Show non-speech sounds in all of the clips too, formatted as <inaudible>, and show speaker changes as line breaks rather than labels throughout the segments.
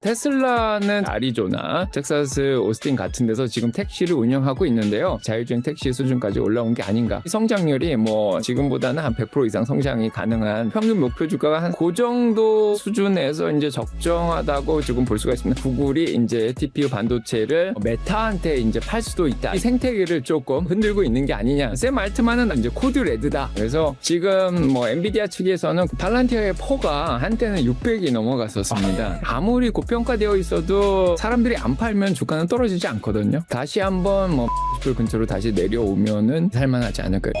테슬라는 아리조나, 텍사스 오스틴 같은 데서 지금 택시를 운영하고 있는데요. 자율주행 택시 수준까지 올라온 게 아닌가. 성장률이 뭐 지금보다는 한 100% 이상 성장이 가능한 평균 목표 주가가 한 그 정도 수준에서 이제 적정하다고 지금 볼 수가 있습니다. 구글이 이제 TPU 반도체를 메타한테 이제 팔 수도 있다. 이 생태계를 조금 흔들고 있는 게 아니냐. 샘 알트만은 이제 코드 레드다. 그래서 지금 뭐 엔비디아 측에서는 팔란티어의 포가 한때는 600이 넘어갔었습니다. 아무리 고평가되어 있어도 사람들이 안 팔면 주가는 떨어지지 않거든요. 다시 한번 뭐불 근처로 다시 내려오면은 살만하지 않을까요?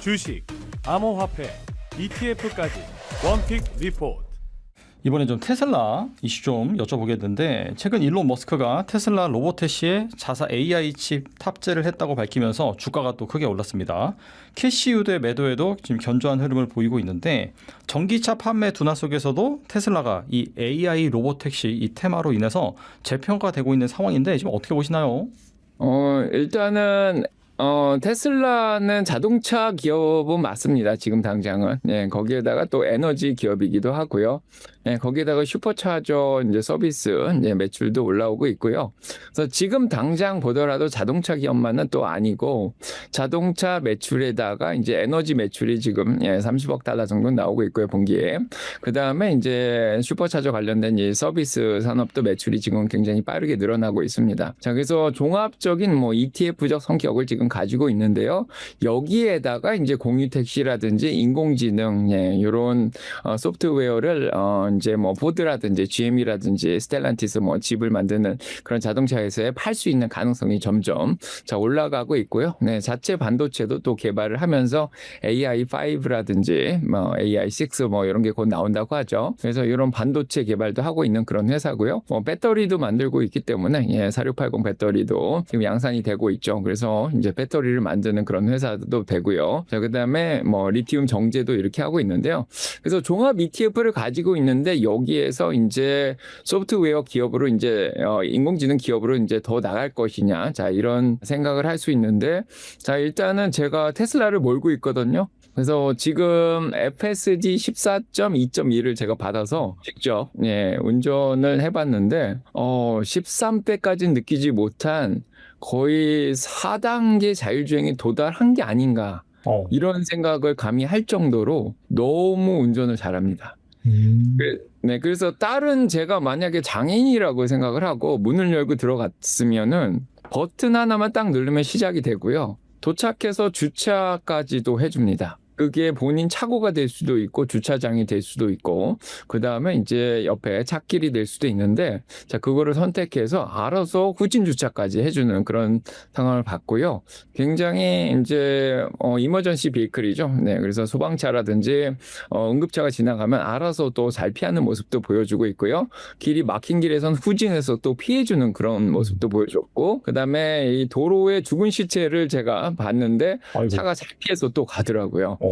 주식, 암호화폐, ETF까지 원픽 리포트.
이번에 좀 테슬라 이슈 좀 여쭤보겠는데 최근 일론 머스크가 테슬라 로보테시에 자사 AI 칩 탑재를 했다고 밝히면서 주가가 또 크게 올랐습니다. 캐시유대 매도에도 지금 견조한 흐름을 보이고 있는데 전기차 판매 둔화 속에서도 테슬라가 이 AI 로보택시 이 테마로 인해서 재평가되고 있는 상황인데 지금 어떻게 보시나요?
어, 일단은 어, 테슬라는 자동차 기업은 맞습니다. 지금 당장은. 예, 거기에다가 또 에너지 기업이기도 하고요. 예, 거기에다가 슈퍼차저 이제 서비스 이제 매출도 올라오고 있고요. 그래서 지금 당장 보더라도 자동차 기업만은 또 아니고 자동차 매출에다가 이제 에너지 매출이 지금 예, 30억 달러 정도 나오고 있고요, 분기에. 그다음에 이제 슈퍼차저 관련된 이 서비스 산업도 매출이 지금 굉장히 빠르게 늘어나고 있습니다. 자, 그래서 종합적인 뭐 ETF적 성격을 지금 가지고 있는데요. 여기에다가 이제 공유 택시라든지 인공지능 예, 이런 어, 소프트웨어를 어, 이제 뭐 포드라든지 GM이라든지 스텔란티스 뭐 집을 만드는 그런 자동차 회사에 팔 수 있는 가능성이 점점 자 올라가고 있고요. 네, 자체 반도체도 또 개발을 하면서 AI 5라든지 뭐 AI 6 뭐 이런 게 곧 나온다고 하죠. 그래서 이런 반도체 개발도 하고 있는 그런 회사고요. 뭐 배터리도 만들고 있기 때문에 예, 4680 배터리도 지금 양산이 되고 있죠. 그래서 이제 배터리를 만드는 그런 회사도 되고요. 자, 그다음에 뭐 리튬 정제도 이렇게 하고 있는데요. 그래서 종합 ETF를 가지고 있는 데 여기에서 이제 소프트웨어 기업으로 이제 어, 인공지능 기업으로 이제 더 나갈 것이냐. 자, 이런 생각을 할 수 있는데 자, 일단은 제가 테슬라를 몰고 있거든요. 그래서 지금 FSD 14.2.2를 제가 받아서 직접 예, 운전을 해봤는데 어 13배까지 느끼지 못한 거의 4단계 자율주행에 도달한 게 아닌가
어.
이런 생각을 감히 할 정도로 너무 운전을 잘합니다. 그- 네, 그래서 다른 제가 만약에 장애인이라고 생각을 하고 문을 열고 들어갔으면은 버튼 하나만 딱 누르면 시작이 되고요. 도착해서 주차까지도 해줍니다. 그게 본인 차고가 될 수도 있고 주차장이 될 수도 있고 그 다음에 이제 옆에 차길이 될 수도 있는데 자 그거를 선택해서 알아서 후진 주차까지 해주는 그런 상황을 봤고요. 굉장히 이제 어 이머전시 비클이죠. 네, 그래서 소방차라든지 어 응급차가 지나가면 알아서 또 잘 피하는 모습도 보여주고 있고요. 길이 막힌 길에선 후진해서 또 피해주는 그런 모습도 보여줬고 그 다음에 이 도로에 죽은 시체를 제가 봤는데
아이고.
차가 잘 피해서 또 가더라고요.
어.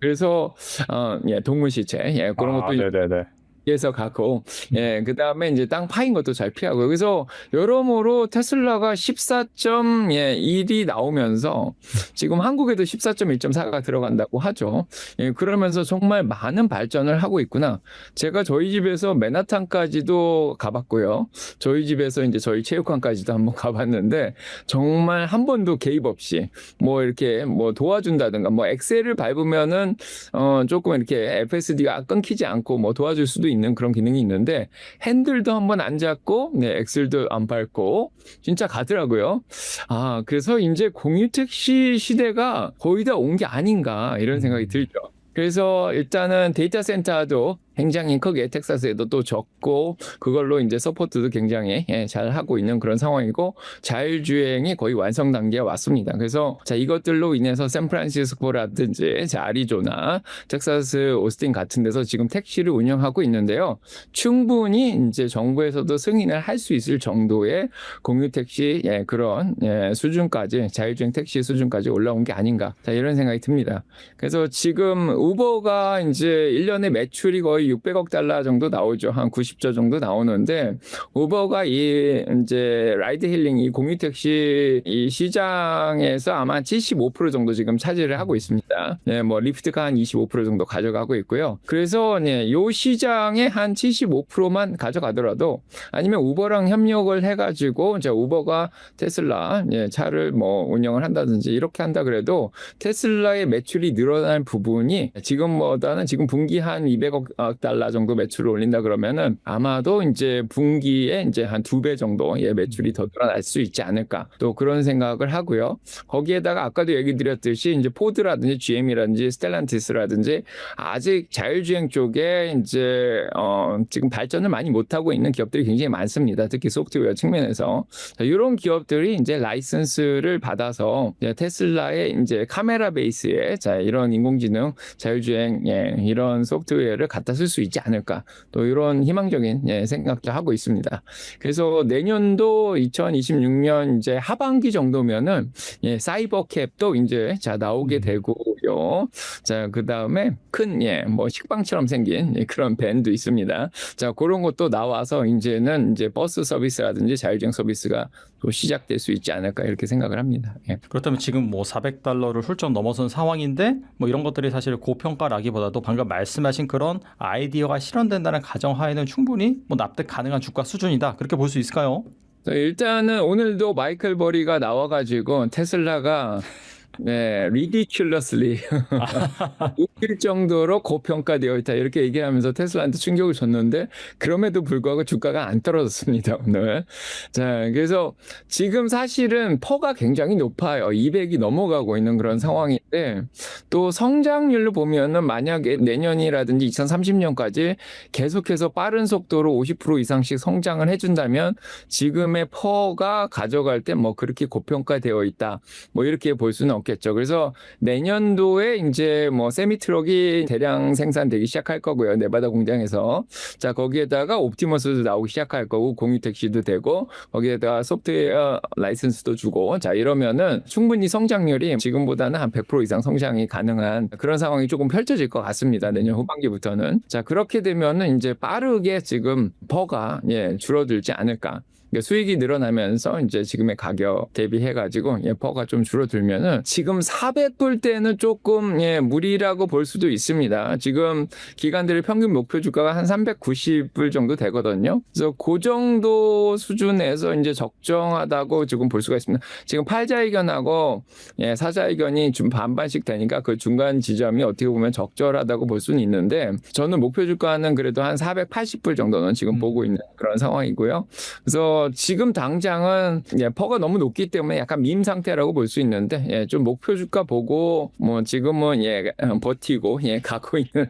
그래서 어, 예, 동물 시체 예, 그런
아,
것도
네네네.
피해서 가고 예, 그 다음에 이제 땅 파인 것도 잘 피하고 그래서 여러모로 테슬라가 14.1이 나오면서 지금 한국에도 14.1.4가 들어간다고 하죠. 예, 그러면서 정말 많은 발전을 하고 있구나. 제가 저희 집에서 맨하탄까지도 가봤고요. 저희 집에서 이제 저희 체육관까지도 한번 <laughs> 가봤는데 정말 한 번도 개입 없이 뭐 이렇게 뭐 도와준다든가 뭐 엑셀을 밟으면은 어 조금 이렇게 FSD가 끊기지 않고 뭐 도와줄 수도 있는 그런 기능이 있는데 핸들도 한번 안 잡고 네 엑셀도 안 밟고 진짜 가더라고요. 아 그래서 이제 공유 택시 시대가 거의 다 온 게 아닌가 이런 생각이 들죠. 그래서 일단은 데이터 센터도 굉장히 크게 텍사스에도 또 적고 그걸로 이제 서포트도 굉장히 예, 잘 하고 있는 그런 상황이고 자율주행이 거의 완성 단계에 왔습니다. 그래서 자 이것들로 인해서 샌프란시스코라든지 자 아리조나, 텍사스 오스틴 같은 데서 지금 택시를 운영하고 있는데요. 충분히 이제 정부에서도 승인을 할 수 있을 정도의 공유 택시 예, 그런 예, 수준까지 자율주행 택시 수준까지 올라온 게 아닌가 자 이런 생각이 듭니다. 그래서 지금 우버가 이제 1년에 매출이 거의 거의 600억 달러 정도 나오죠. 한 90조 정도 나오는데 우버가 이 이제 라이드 힐링 이 공유 택시 이 시장에서 아마 75% 정도 지금 차지를 하고 있습니다. 네, 뭐 리프트가 한 25% 정도 가져가고 있고요. 그래서 네, 요 시장에 한 75%만 가져가더라도 아니면 우버랑 협력을 해 가지고 이제 우버가 테슬라 예, 차를 뭐 운영을 한다든지 이렇게 한다 그래도 테슬라의 매출이 늘어날 부분이 지금보다는 지금 분기 한 200억 달러 정도 매출을 올린다 그러면은 아마도 이제 분기에 이제 한 두 배 정도 의 매출이 더 늘어날 수 있지 않을까 또 그런 생각을 하고요. 거기에다가 아까도 얘기 드렸듯이 이제 포드라든지 GM이라든지 스텔란티스라든지 아직 자율주행 쪽에 이제 어 지금 발전을 많이 못 하고 있는 기업들이 굉장히 많습니다. 특히 소프트웨어 측면에서 자, 이런 기업들이 이제 라이선스를 받아서 이제 테슬라의 이제 카메라 베이스에 자 이런 인공지능 자율주행 예, 이런 소프트웨어를 갖다 쓸 수 있지 않을까 또 이런 희망적인 예, 생각도 하고 있습니다. 그래서 내년도 2026년 이제 하반기 정도면은 예, 사이버 캡도 이제 자 나오게
음.
되고요. 자 그 다음에 큰 예, 뭐 식빵처럼 생긴 예, 그런 밴도 있습니다. 자 그런 것도 나와서 이제는 이제 버스 서비스라든지 자율주행 서비스가 또 시작될 수 있지 않을까 이렇게 생각을 합니다. 예.
그렇다면 지금 뭐 400달러를 훌쩍 넘어선 상황인데 뭐 이런 것들이 사실 고평가라기보다도 방금 말씀하신 그런 아이디어가 실현된다는 가정하에는 충분히 뭐 납득 가능한 주가 수준이다. 그렇게 볼 수 있을까요?
자, 일단은 오늘도 마이클 버리가 나와가지고 테슬라가 <laughs> 네, ridiculously <laughs> 웃길 정도로 고평가되어 있다 이렇게 얘기하면서 테슬라한테 충격을 줬는데 그럼에도 불구하고 주가가 안 떨어졌습니다 오늘. 자, 그래서 지금 사실은 퍼가 굉장히 높아요. 200이 넘어가고 있는 그런 상황인 데또 성장률로 보면은 만약에 내년이라든지 2030년까지 계속해서 빠른 속도로 50% 이상씩 성장을 해준다면 지금의 퍼가 가져갈 때 뭐 그렇게 고평가되어 있다. 뭐 이렇게 볼 수는 없겠죠. 그래서 내년도에 이제 뭐 세미 트럭이 대량 생산되기 시작할 거고요. 네바다 공장에서. 자, 거기에다가 옵티머스도 나오기 시작할 거고 공유 택시도 되고 거기에다가 소프트웨어 라이선스도 주고 자, 이러면은 충분히 성장률이 지금보다는 한 100% 이상 성장이 가능한 그런 상황이 조금 펼쳐질 것 같습니다. 내년 후반기부터는. 자, 그렇게 되면은 이제 빠르게 지금 퍼가 예, 줄어들지 않을까. 그러니까 수익이 늘어나면서 이제 지금의 가격 대비해가지고 예, 퍼가 좀 줄어들면은 지금 400불 때는 조금 예, 무리라고 볼 수도 있습니다. 지금 기관들의 평균 목표 주가가 한 390불 정도 되거든요. 그래서 그 정도 수준에서 이제 적정하다고 지금 볼 수가 있습니다. 지금 팔자 의견하고 예, 사자 의견이 좀 반반씩 되니까 그 중간 지점이 어떻게 보면 적절하다고 볼 수는 있는데 저는 목표 주가는 그래도 한 480불 정도는 지금
음.
보고 있는 그런 상황이고요. 그래서 지금 당장은 예, 퍼가 너무 높기 때문에 약간 밈 상태라고 볼 수 있는데 예, 좀 목표 주가 보고 뭐 지금은 예 어, <laughs> 버티고 예 가고 있는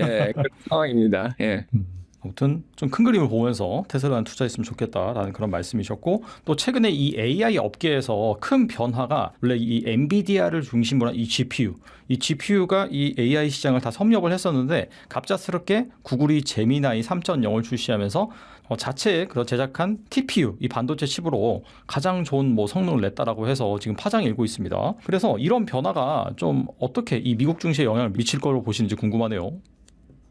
예, 그런 <laughs> 상황입니다. 예.
아무튼 좀 큰 그림을 보면서 테슬라는 투자했으면 좋겠다라는 그런 말씀이셨고 또 최근에 이 AI 업계에서 큰 변화가 원래 이 엔비디아를 중심으로 한 이 GPU 이 GPU가 이 AI 시장을 다 섭렵을 했었는데 갑작스럽게 구글이 제미나이 3.0을 출시하면서 어, 자체 그 제작한 TPU 이 반도체 칩으로 가장 좋은 뭐 성능을 냈다라고 해서 지금 파장이 일고 있습니다. 그래서 이런 변화가 좀 어떻게 이 미국 증시에 영향을 미칠 걸로 보시는지 궁금하네요.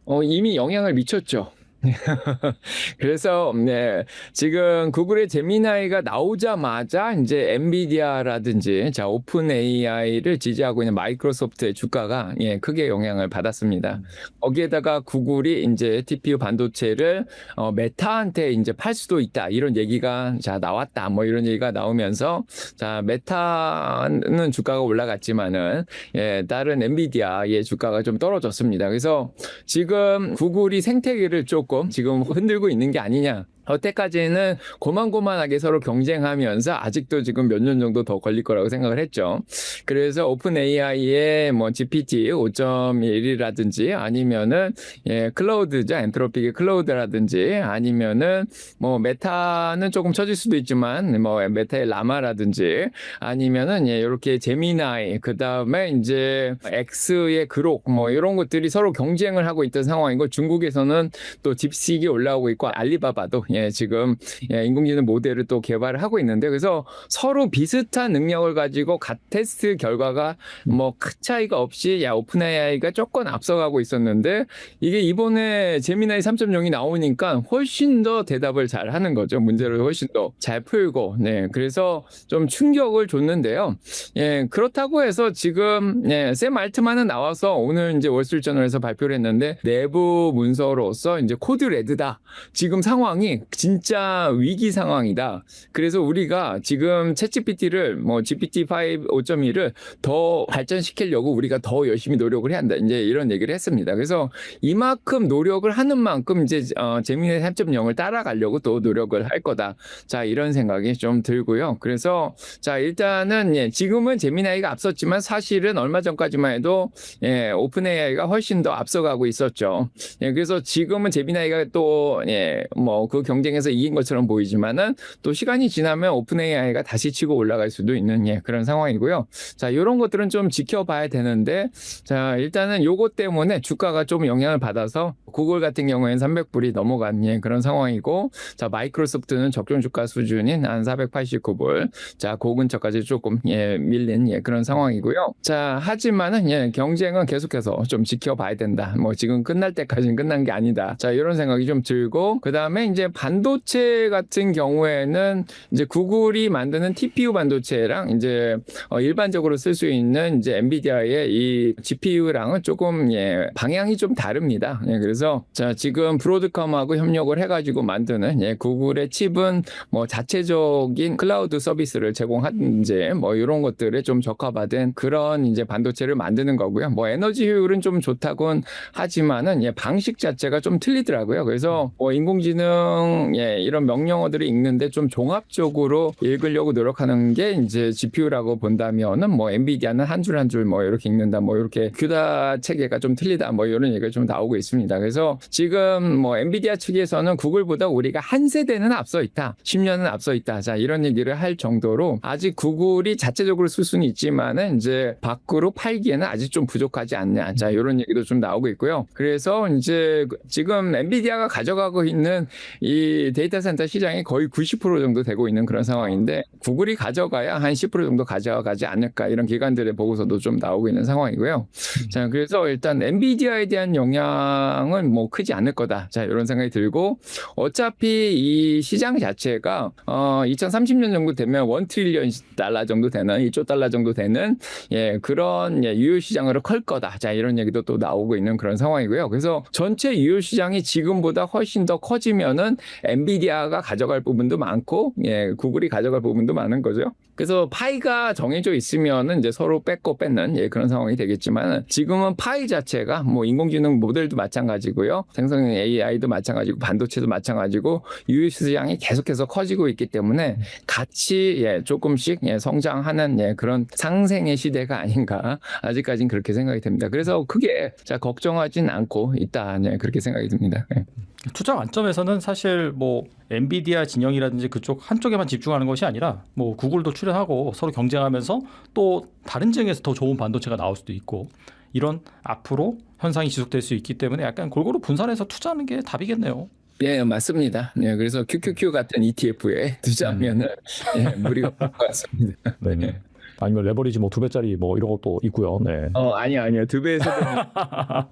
어, 이미 영향을 미쳤죠. <laughs> 그래서 네, 지금 구글의 제미나이가 나오자마자 이제 엔비디아라든지 자 오픈 AI를 지지하고 있는 마이크로소프트의 주가가 예, 크게 영향을 받았습니다. 거기에다가 구글이 이제 TPU 반도체를 어, 메타한테 이제 팔 수도 있다 이런 얘기가 자 나왔다 뭐 이런 얘기가 나오면서 자 메타는 주가가 올라갔지만은 예, 다른 엔비디아의 주가가 좀 떨어졌습니다. 그래서 지금 구글이 생태계를 조금 지금 흔들고 있는 게 아니냐. 여태까지는 고만고만하게 서로 경쟁하면서 아직도 지금 몇 년 정도 더 걸릴 거라고 생각을 했죠. 그래서 오픈 AI의 뭐 GPT 5.1이라든지 아니면은 예, 클라우드죠. 엔트로픽의 클라우드라든지 아니면은 뭐 메타는 조금 처질 수도 있지만 뭐 메타의 라마라든지 아니면은 예, 이렇게 제미나이 그다음에 이제 X의 그록 뭐 이런 것들이 서로 경쟁을 하고 있던 상황이고 중국에서는 또 딥식이 올라오고 있고 알리바바도 예, 예, 지금 예, 인공지능 모델을 또 개발을 하고 있는데 그래서 서로 비슷한 능력을 가지고 갓 테스트 결과가 뭐 큰 차이가 없이 야 오픈 AI가 조금 앞서가고 있었는데 이게 이번에 제미나이 3.0이 나오니까 훨씬 더 대답을 잘 하는 거죠. 문제를 훨씬 더 잘 풀고. 네. 그래서 좀 충격을 줬는데요. 예, 그렇다고 해서 지금 예, 샘 알트만은 나와서 오늘 이제 월스트리트저널에서 발표를 했는데 내부 문서로서 이제 코드 레드다. 지금 상황이 진짜 위기 상황이다. 그래서 우리가 지금 챗GPT를 뭐 GPT-5 5.1을 더 발전시키려고 우리가 더 열심히 노력을 해야 한다. 이제 이런 얘기를 했습니다. 그래서 이만큼 노력을 하는 만큼 이제 어, 제미나이 3.0을 따라가려고 또 노력을 할 거다. 자, 이런 생각이 좀 들고요. 그래서 자, 일단은 예, 지금은 제미나이가 앞섰지만 사실은 얼마 전까지만 해도 예, 오픈 AI가 훨씬 더 앞서가고 있었죠. 예, 그래서 지금은 제미나이가 또 예, 뭐그 경쟁에서 이긴 것처럼 보이지만은 또 시간이 지나면 오픈 AI가 다시 치고 올라갈 수도 있는 예, 그런 상황이고요. 자, 이런 것들은 좀 지켜봐야 되는데 자, 일단은 요것 때문에 주가가 좀 영향을 받아서 구글 같은 경우에는 300불이 넘어간 예, 그런 상황이고 자, 마이크로소프트는 적정 주가 수준인 한 489불. 자, 그 근처까지 조금 예, 밀린 예, 그런 상황이고요. 자, 하지만은 예, 경쟁은 계속해서 좀 지켜봐야 된다. 뭐 지금 끝날 때까지는 끝난 게 아니다. 자, 이런 생각이 좀 들고 그다음에 이제 반도체 같은 경우에는 이제 구글이 만드는 TPU 반도체랑 이제 어, 일반적으로 쓸 수 있는 이제 엔비디아의 이 GPU랑은 조금 예, 방향이 좀 다릅니다. 예, 그래서 자, 지금 브로드컴하고 협력을 해가지고 만드는 예, 구글의 칩은 뭐 자체적인 클라우드 서비스를 제공한 이제 뭐 이런 것들에 좀 적합화된 그런 이제 반도체를 만드는 거고요. 뭐 에너지 효율은 좀 좋다곤 하지만은 예, 방식 자체가 좀 틀리더라고요. 그래서 뭐 인공지능 예, 이런 명령어들이 읽는데 좀 종합적으로 읽으려고 노력하는 게 이제 GPU라고 본다면은 뭐 엔비디아는 한 줄 한 줄 뭐 이렇게 읽는다 뭐 이렇게 규다 체계가 좀 틀리다 뭐 이런 얘기가 좀 나오고 있습니다. 그래서 지금 뭐 엔비디아 측에서는 구글보다 우리가 한 세대는 앞서 있다. 10년은 앞서 있다. 자, 이런 얘기를 할 정도로 아직 구글이 자체적으로 쓸 수는 있지만은 이제 밖으로 팔기에는 아직 좀 부족하지 않냐. 자, 이런 얘기도 좀 나오고 있고요. 그래서 이제 지금 엔비디아가 가져가고 있는 이 데이터 센터 시장이 거의 90% 정도 되고 있는 그런 상황인데 구글이 가져가야 한 10% 정도 가져가지 않을까 이런 기관들의 보고서도 좀 나오고 있는 상황이고요. 자, 그래서 일단 엔비디아에 대한 영향은 뭐 크지 않을 거다. 자, 이런 생각이 들고 어차피 이 시장 자체가 어 2030년 정도 되면 1 트릴리언 달러 정도 되는 1조 달러 정도 되는 예, 그런 예, 유효 시장으로 클 거다. 자, 이런 얘기도 또 나오고 있는 그런 상황이고요. 그래서 전체 유효 시장이 지금보다 훨씬 더 커지면은 엔비디아가 가져갈 부분도 많고 예, 구글이 가져갈 부분도 많은 거죠. 그래서 파이가 정해져 있으면은 이제 서로 뺏고 뺏는 예, 그런 상황이 되겠지만 지금은 파이 자체가 뭐 인공지능 모델도 마찬가지고요. 생성형 AI도 마찬가지고 반도체도 마찬가지고 유효 시장이 계속해서 커지고 있기 때문에 같이 예, 조금씩 예, 성장하는 예, 그런 상생의 시대가 아닌가 아직까지는 그렇게 생각이 됩니다. 그래서 크게 자 걱정하진 않고 있다 예, 그렇게 생각이 듭니다. 예.
투자 관점에서는 사실 뭐 엔비디아 진영이라든지 그쪽 한쪽에만 집중하는 것이 아니라 뭐 구글도 출연하고 서로 경쟁하면서 또 다른 지역에서 더 좋은 반도체가 나올 수도 있고 이런 앞으로 현상이 지속될 수 있기 때문에 약간 골고루 분산해서 투자하는 게 답이겠네요.
예, 맞습니다. 예, 그래서 QQQ 같은 ETF에 투자하면은 예, 무리가 없을 것 같습니다.
네. 아니면 레버리지 뭐 두 배짜리 뭐 이런 것도 있고요. 네.
어, 아니요, 아니요. 두 배에서 <laughs>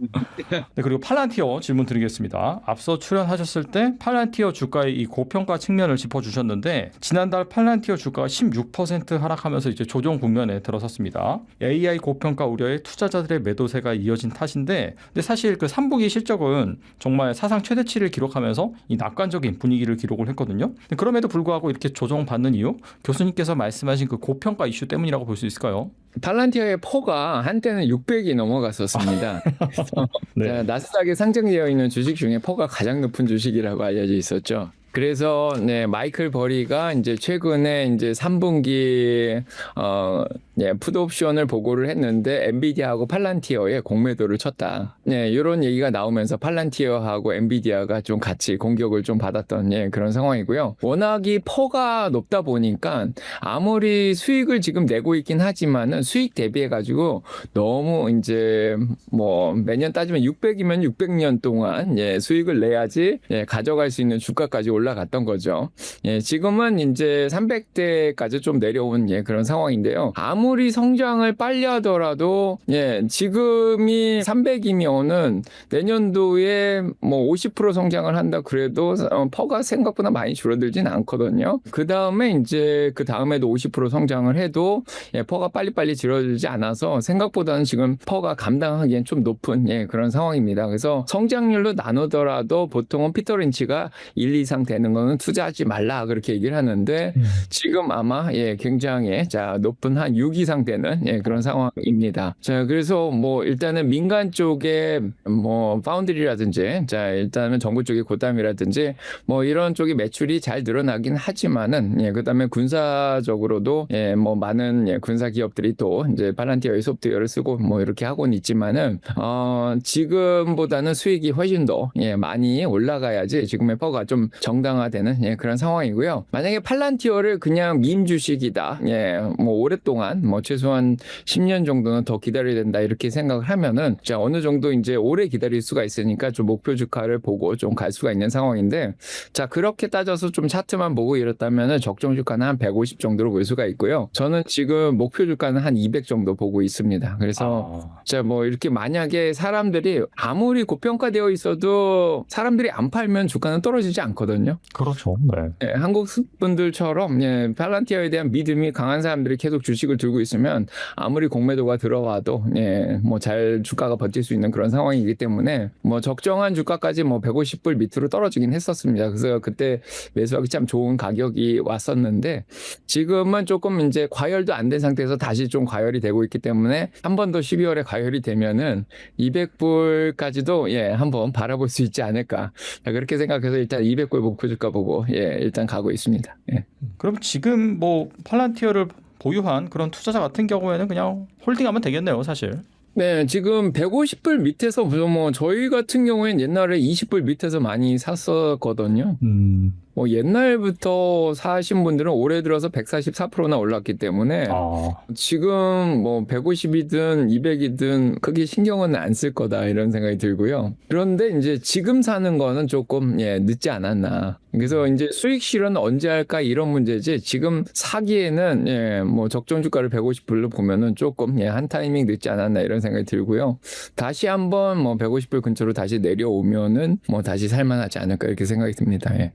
네, 그리고 팔란티어 질문 드리겠습니다. 앞서 출연하셨을 때 팔란티어 주가의 이 고평가 측면을 짚어주셨는데 지난달 팔란티어 주가가 16% 하락하면서 이제 조정 국면에 들어섰습니다. AI 고평가 우려에 투자자들의 매도세가 이어진 탓인데 근데 사실 그 3분기 실적은 정말 사상 최대치를 기록하면서 이 낙관적인 분위기를 기록을 했거든요. 그럼에도 불구하고 이렇게 조정받는 이유 교수님께서 말씀하신 그 고평가 이슈 때문이라고 볼 수 있을까요?
팔란티어의 포가 한때는 600이 넘어갔었습니다. <laughs>
네.
자, 나스닥에 상장되어 있는 주식 중에 포가 가장 높은 주식이라고 알려져 있었죠. 그래서 네 마이클 버리가 이제 최근에 이제 3분기 어 예, 푸드 옵션을 보고를 했는데 엔비디아하고 팔란티어에 공매도를 쳤다. 네, 이런 얘기가 나오면서 팔란티어하고 엔비디아가 좀 같이 공격을 좀 받았던 예, 그런 상황이고요. 워낙이 퍼가 높다 보니까 아무리 수익을 지금 내고 있긴 하지만은 수익 대비해 가지고 너무 이제 뭐 매년 따지면 600이면 600년 동안 예, 수익을 내야지 예, 가져갈 수 있는 주가까지 올라 올라갔던 거죠. 예, 지금은 이제 300대까지 좀 내려온 예, 그런 상황인데요. 아무리 성장을 빨리 하더라도 예, 지금이 300이면은 내년도에 뭐 50% 성장을 한다 그래도 어, 퍼가 생각보다 많이 줄어들진 않거든요. 그 다음에 이제 그 다음에도 50% 성장을 해도 예, 퍼가 빨리빨리 줄어들지 않아서 생각보다는 지금 퍼가 감당하기엔 좀 높은 예, 그런 상황입니다. 그래서 성장률로 나누더라도 보통은 피터 린치가 1, 2 상 되는 거는 투자하지 말라 그렇게 얘기를 하는데 지금 아마 예, 굉장히 자 높은 한 6 이상 되는 예, 그런 상황입니다. 자 그래서 뭐 일단은 민간 쪽에 뭐 파운드리라든지 자 일단은 정부 쪽의 고담이라든지 뭐 이런 쪽이 매출이 잘 늘어나긴 하지만은 예, 그다음에 군사적으로도 예, 뭐 많은 예, 군사 기업들이 또 이제 팔란티어의 소프트웨어를 쓰고 뭐 이렇게 하고는 있지만은 어 지금보다는 수익이 훨씬 더 예, 많이 올라가야지 지금의 퍼가 좀 정 당화되는 예, 그런 상황이고요. 만약에 팔란티어를 그냥 민 주식이다. 예, 뭐 오랫동안 뭐 최소한 10년 정도는 더 기다려야 된다 이렇게 생각을 하면은 자 어느 정도 이제 오래 기다릴 수가 있으니까 좀 목표 주가를 보고 좀 갈 수가 있는 상황인데 자 그렇게 따져서 좀 차트만 보고 이렇다면은 적정 주가는 한 150 정도로 볼 수가 있고요. 저는 지금 목표 주가는 한 200 정도 보고 있습니다. 그래서
아,
자, 뭐 이렇게 만약에 사람들이 아무리 고평가되어 있어도 사람들이 안 팔면 주가는 떨어지지 않거든요.
그렇죠. 네.
예, 한국 분들처럼 예, 팔란티어에 대한 믿음이 강한 사람들이 계속 주식을 들고 있으면 아무리 공매도가 들어와도 예, 뭐 잘 주가가 버틸 수 있는 그런 상황이기 때문에 뭐 적정한 주가까지 뭐 150불 밑으로 떨어지긴 했었습니다. 그래서 그때 매수하기 참 좋은 가격이 왔었는데 지금은 조금 이제 과열도 안 된 상태에서 다시 좀 과열이 되고 있기 때문에 한 번 더 12월에 과열이 되면은 200불까지도 예, 한번 바라볼 수 있지 않을까. 자, 그렇게 생각해서 일단 200불 목표 주가 보고 예, 일단 가고 있습니다. 예.
그럼 지금 뭐 팔란티어를 보유한 그런 투자자 같은 경우에는 그냥 홀딩하면 되겠네요, 사실.
네, 지금 150불 밑에서 뭐 저희 같은 경우엔 옛날에 20불 밑에서 많이 샀었거든요.
음.
뭐 옛날부터 사신 분들은 올해 들어서 144%나 올랐기 때문에
아.
지금 뭐 150이든 200이든 크게 신경은 안 쓸 거다 이런 생각이 들고요. 그런데 이제 지금 사는 거는 조금 예, 늦지 않았나. 그래서 이제 수익 실현 언제 할까 이런 문제지 지금 사기에는 예, 뭐 적정 주가를 150불로 보면은 조금 예, 한 타이밍 늦지 않았나 이런 생각이 들고요. 다시 한번 뭐 150불 근처로 다시 내려오면은 뭐 다시 살만하지 않을까 이렇게 생각이 듭니다. 예.